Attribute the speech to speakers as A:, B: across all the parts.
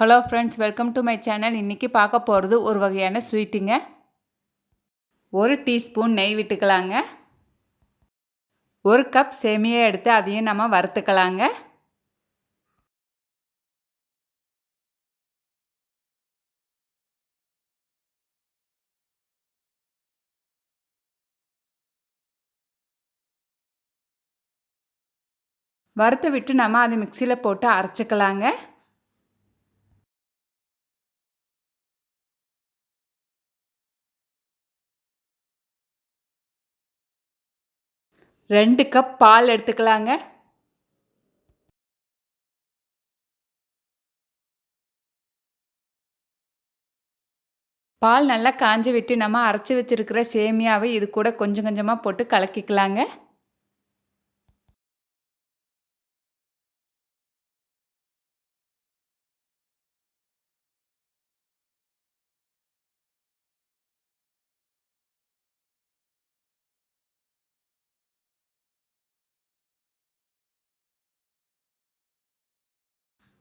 A: Hello friends welcome to my channel இன்றைக்கி பார்க்க போகிறது ஒரு வகையான ஸ்வீட்டுங்க ஒரு டீஸ்பூன் நெய் விட்டுக்கலாங்க. ஒரு கப் சேமியை எடுத்து அதையும் நம்ம வறுத்துக்கலாங்க. வறுத்து விட்டு நம்ம அதை மிக்சியில் போட்டு அரைச்சிக்கலாங்க. ரெண்டு கப் பால் எடுத்துக்கலாங்க. பால் நல்லா காஞ்சி விட்டு நம்ம அரைச்சி வச்சுருக்கிற சேமியாவை இது கூட கொஞ்சம் கொஞ்சமாக போட்டு கலக்கிக்கலாங்க.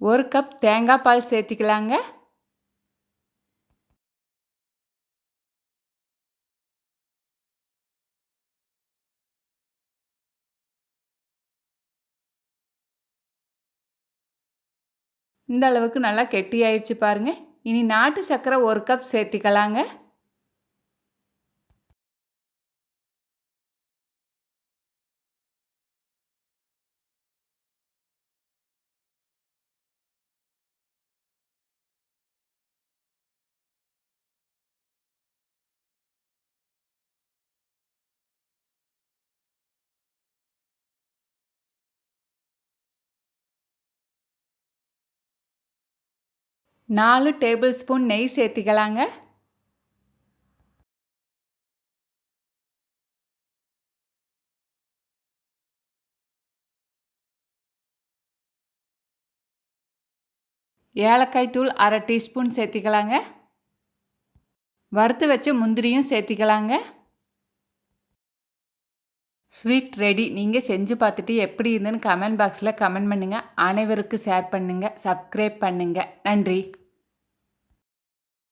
A: ஒரு கப் தேங்காய் பால் சேர்த்திக்கலாங்க. இந்த அளவுக்கு நல்லா கெட்டியாயிடுச்சு பாருங்கள் இனி நாட்டு சர்க்கரை ஒரு கப் சேர்த்திக்கலாங்க. நாலு டேபிள் ஸ்பூன் நெய் சேர்த்திக்கலாங்க. ஏலக்காய் தூள் அரை டீஸ்பூன் சேர்த்திக்கலாங்க. வறுத்து வச்ச முந்திரியும் சேர்த்திக்கலாங்க. Sweet ready. நீங்கள் செஞ்சு பார்த்துட்டு எப்படி இருந்துன்னு கமெண்ட் பாக்ஸில் கமெண்ட் பண்ணுங்கள் அனைவருக்கும் ஷேர் பண்ணுங்கள் சப்ஸ்கிரைப் பண்ணுங்கள் நன்றி.